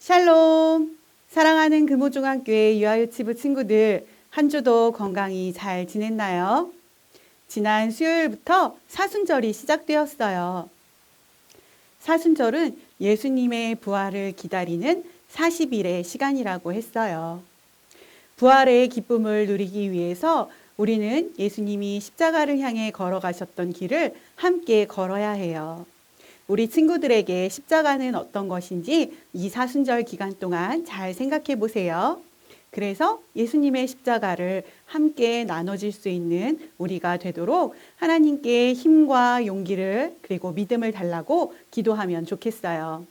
샬롬! 사랑하는 금호중학교의 유아유치부 친구들, 한 주도 건강히 잘 지냈나요? 지난 수요일부터 사순절이 시작되었어요. 사순절은 예수님의 부활을 기다리는 40일의 시간이라고 했어요. 부활의 기쁨을 누리기 위해서 우리는 예수님이 십자가를 향해 걸어가셨던 길을 함께 걸어야 해요. 우리 친구들에게 십자가는 어떤 것인지 이 사순절 기간 동안 잘 생각해 보세요. 그래서 예수님의 십자가를 함께 나눠질 수 있는 우리가 되도록 하나님께 힘과 용기를 그리고 믿음을 달라고 기도하면 좋겠어요.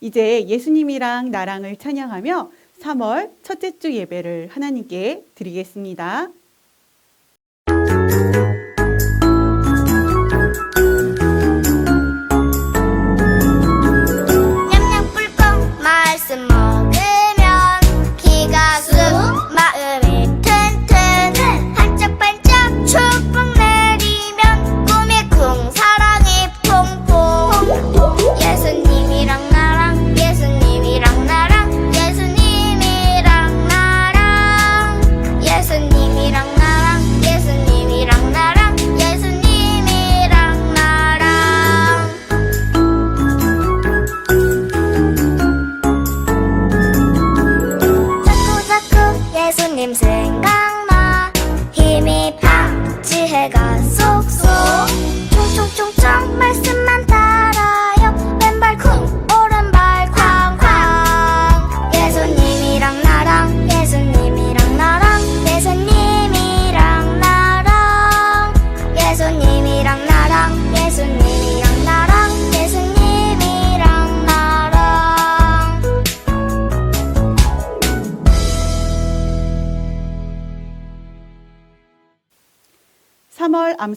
이제 예수님이랑 나랑을 찬양하며 3월 첫째 주 예배를 하나님께 드리겠습니다. 자꾸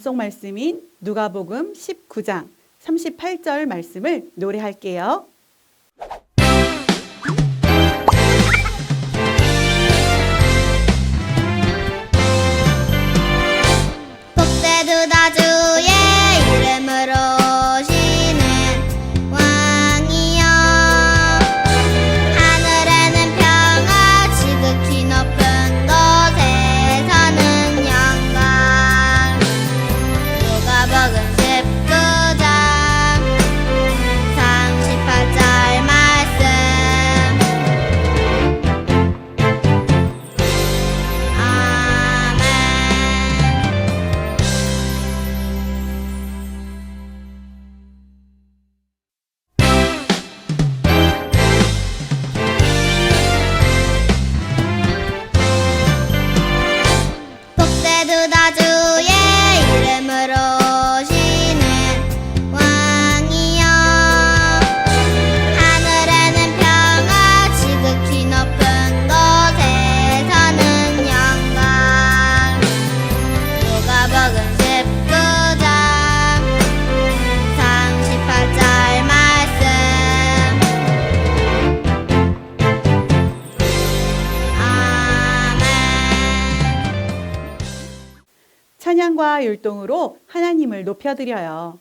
3월 암송 말씀인 누가복음 19장 38절 말씀을 노래할게요. 복되 율동으로 하나님을 높여드려요.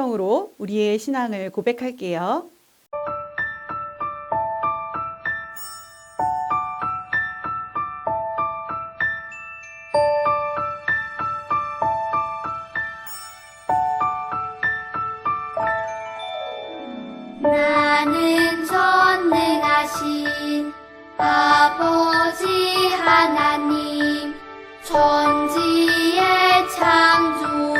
성경으로 우리의 신앙을 고백할게요. 나는 전능하신 아버지 하나님 천지의 창조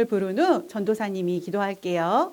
기도송을 부른 후 전도사님이 기도할게요.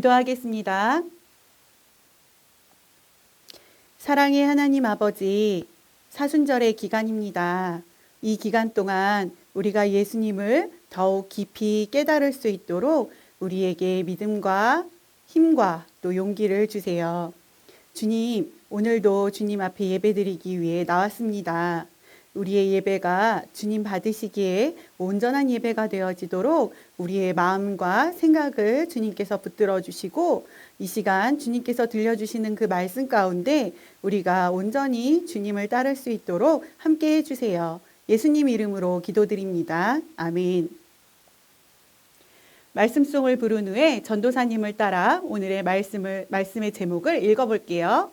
기도하겠습니다. 사랑의 하나님 아버지, 사순절의 기간입니다. 이 기간 동안 우리가 예수님을 더욱 깊이 깨달을 수 있도록 우리에게 믿음과 힘과 또 용기를 주세요. 주님, 오늘도 주님 앞에 예배드리기 위해 나왔습니다. 우리의 예배가 주님 받으시기에 온전한 예배가 되어지도록 우리의 마음과 생각을 주님께서 붙들어 주시고 이 시간 주님께서 들려주시는 그 말씀 가운데 우리가 온전히 주님을 따를 수 있도록 함께 해주세요. 예수님 이름으로 기도드립니다. 아멘. 말씀송을 부른 후에 전도사님을 따라 오늘의 말씀을 말씀의 제목을 읽어볼게요.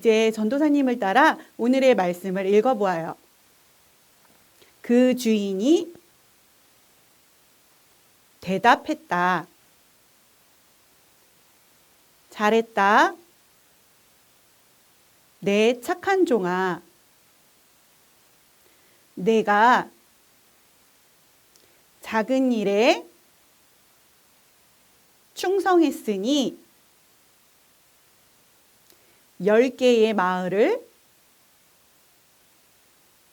이제 전도사님을 따라 오늘의 말씀을 읽어보아요. 그 주인이 대답했다. 잘했다. 내 착한 종아. 내가 작은 일에 충성했으니 열 개의 마을을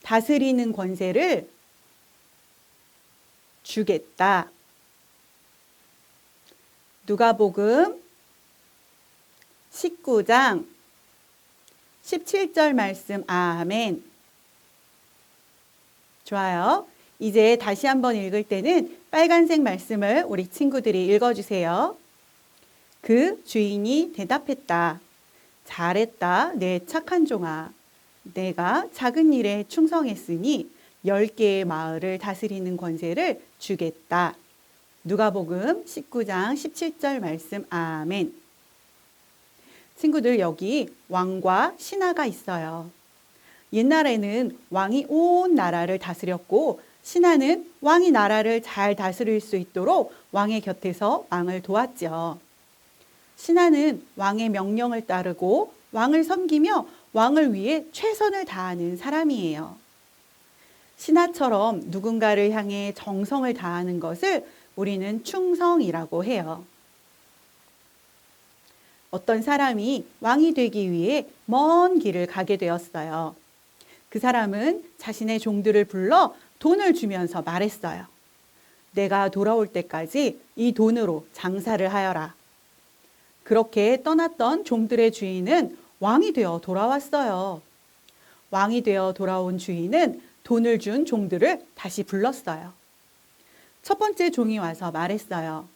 다스리는 권세를 주겠다. 누가복음 19장 17절 말씀 아멘. 좋아요. 이제 다시 한번 읽을 때는 빨간색 말씀을 우리 친구들이 읽어주세요. 그 주인이 대답했다. 잘했다, 내 착한 종아. 내가 작은 일에 충성했으니 열 개의 마을을 다스리는 권세를 주겠다. 누가복음 19장 17절 말씀 아멘. 친구들 여기 왕과 신하가 있어요. 옛날에는 왕이 온 나라를 다스렸고 신하는 왕이 나라를 잘 다스릴 수 있도록 왕의 곁에서 왕을 도왔죠. 신하는 왕의 명령을 따르고 왕을 섬기며 왕을 위해 최선을 다하는 사람이에요. 신하처럼 누군가를 향해 정성을 다하는 것을 우리는 충성이라고 해요. 어떤 사람이 왕이 되기 위해 먼 길을 가게 되었어요. 그 사람은 자신의 종들을 불러 돈을 주면서 말했어요. 내가 돌아올 때까지 이 돈으로 장사를 하여라. 그렇게 떠났던 종들의 주인은 왕이 되어 돌아왔어요. 왕이 되어 돌아온 주인은 돈을 준 종들을 다시 불렀어요. 첫 번째 종이 와서 말했어요.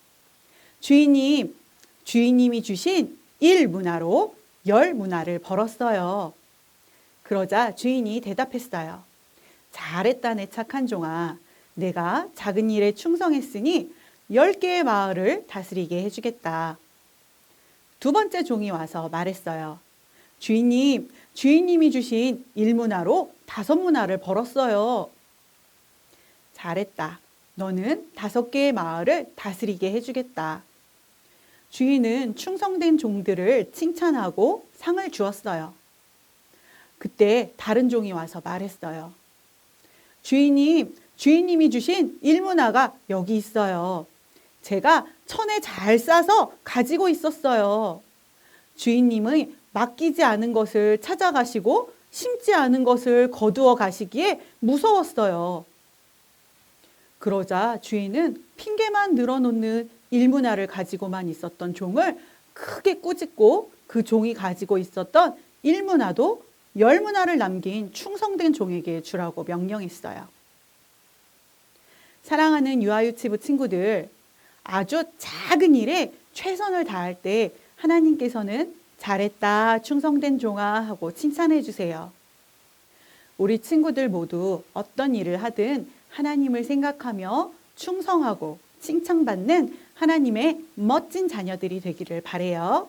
주인님, 주인님이 주신 일 문화로 열 문화를 벌었어요. 그러자 주인이 대답했어요. 잘했다 내 착한 종아. 내가 작은 일에 충성했으니 열 개의 마을을 다스리게 해주겠다. 두 번째 종이 와서 말했어요. 주인님, 주인님이 주신 일문화로 다섯 문화를 벌었어요. 잘했다. 너는 다섯 개의 마을을 다스리게 해주겠다. 주인은 충성된 종들을 칭찬하고 상을 주었어요. 그때 다른 종이 와서 말했어요. 주인님, 주인님이 주신 일문화가 여기 있어요. 제가 천에 잘 싸서 가지고 있었어요. 주인님의 맡기지 않은 것을 찾아가시고 심지 않은 것을 거두어 가시기에 무서웠어요. 그러자 주인은 핑계만 늘어놓는 일문화를 가지고만 있었던 종을 크게 꾸짖고 그 종이 가지고 있었던 일문화도 열문화를 남긴 충성된 종에게 주라고 명령했어요. 사랑하는 유아유치부 친구들, 아주 작은 일에 최선을 다할 때 하나님께서는 잘했다, 충성된 종아 하고 칭찬해 주세요. 우리 친구들 모두 어떤 일을 하든 하나님을 생각하며 충성하고 칭찬받는 하나님의 멋진 자녀들이 되기를 바래요.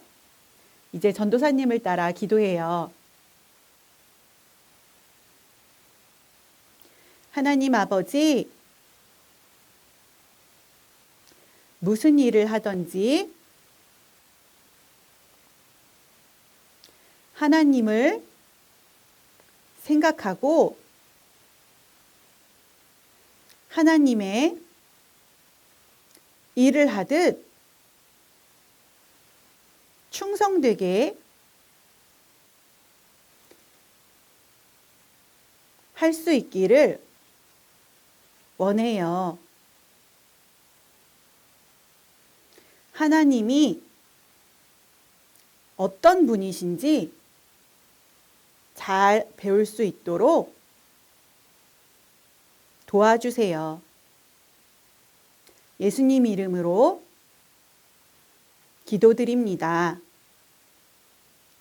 이제 전도사님을 따라 기도해요. 하나님 아버지, 무슨 일을 하든지 하나님을 생각하고 하나님의 일을 하듯 충성되게 할 수 있기를 원해요. 하나님이 어떤 분이신지 잘 배울 수 있도록 도와주세요. 예수님 이름으로 기도드립니다.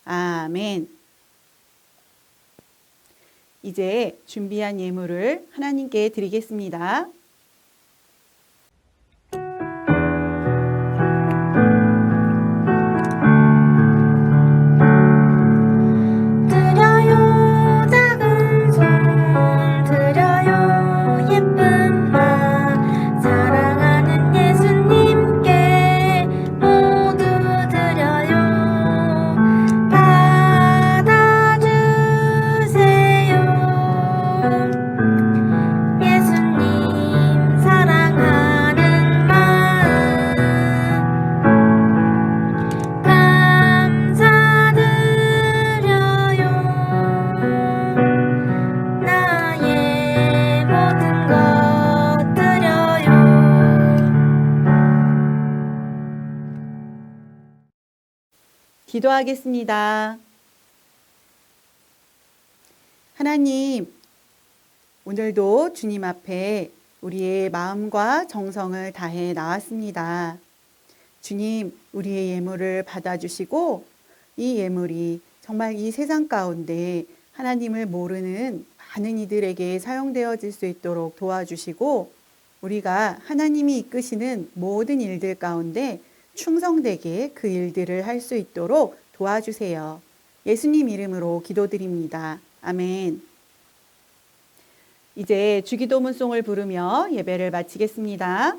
아멘. 이제 준비한 예물을 하나님께 드리겠습니다. 기도하겠습니다. 하나님, 오늘도 주님 앞에 우리의 마음과 정성을 다해 나왔습니다. 주님, 우리의 예물을 받아주시고 이 예물이 정말 이 세상 가운데 하나님을 모르는 많은 이들에게 사용되어질 수 있도록 도와주시고 우리가 하나님이 이끄시는 모든 일들 가운데 충성되게 그 일들을 할 수 있도록 도와주세요. 예수님 이름으로 기도드립니다. 아멘. 이제 주기도문송을 부르며 예배를 마치겠습니다.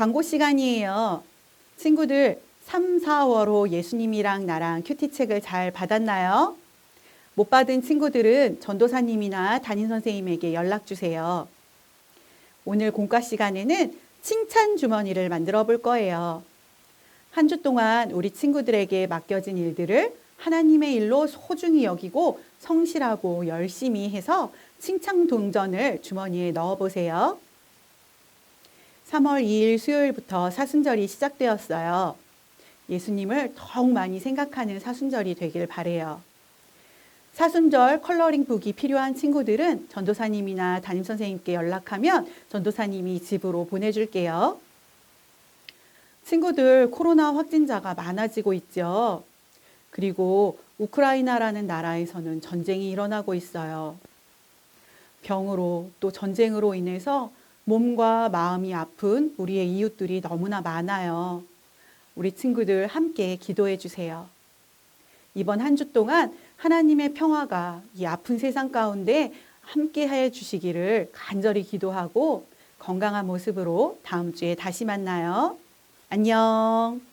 광고 시간이에요. 친구들 3, 4월호 예수님이랑 나랑 큐티책을 잘 받았나요? 못 받은 친구들은 전도사님이나 담임 선생님에게 연락 주세요. 오늘 공과 시간에는 칭찬 주머니를 만들어 볼 거예요. 한 주 동안 우리 친구들에게 맡겨진 일들을 하나님의 일로 소중히 여기고 성실하고 열심히 해서 칭찬 동전을 주머니에 넣어 보세요. 3월 2일 수요일부터 사순절이 시작되었어요. 예수님을 더욱 많이 생각하는 사순절이 되길 바래요. 사순절 컬러링 북이 필요한 친구들은 전도사님이나 담임 선생님께 연락하면 전도사님이 집으로 보내줄게요. 친구들 코로나 확진자가 많아지고 있죠. 그리고 우크라이나라는 나라에서는 전쟁이 일어나고 있어요. 병으로 또 전쟁으로 인해서 몸과 마음이 아픈 우리의 이웃들이 너무나 많아요. 우리 친구들 함께 기도해 주세요. 이번 한 주 동안 하나님의 평화가 이 아픈 세상 가운데 함께 해 주시기를 간절히 기도하고 건강한 모습으로 다음 주에 다시 만나요. 안녕.